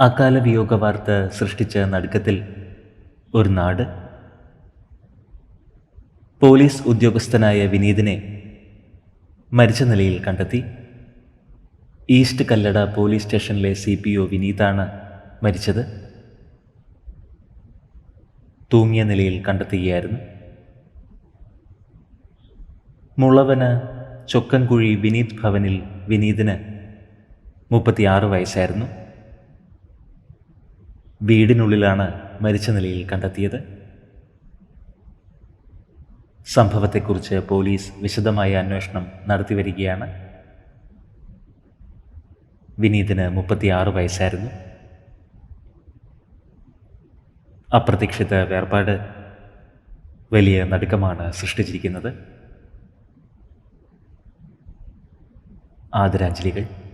അകാല വിയോഗ വാർത്ത സൃഷ്ടിച്ച നടുക്കത്തിൽ ഒരു നാട്. പോലീസ് ഉദ്യോഗസ്ഥനായ വിനീതിനെ മരിച്ച നിലയിൽ കണ്ടെത്തി. ഈസ്റ്റ് കല്ലട പോലീസ് സ്റ്റേഷനിലെ സി പി ഒ വിനീതാണ് മരിച്ചത്. തൂങ്ങിയ നിലയിൽ കണ്ടെത്തുകയായിരുന്നു. മുളവന് ചൊക്കൻകുഴി വിനീത് ഭവനിൽ വിനീതിന് മുപ്പത്തിയാറ് വയസ്സായിരുന്നു. വീടിനുള്ളിലാണ് മരിച്ച നിലയിൽ കണ്ടെത്തിയത്. സംഭവത്തെക്കുറിച്ച് പോലീസ് വിശദമായ അന്വേഷണം നടത്തിവരികയാണ്. വിനീതിന് മുപ്പത്തിയാറ് വയസ്സായിരുന്നു. അപ്രതീക്ഷിത വേർപാട് വലിയ നടുക്കമാണ് സൃഷ്ടിച്ചിരിക്കുന്നത്. ആദരാഞ്ജലികൾ.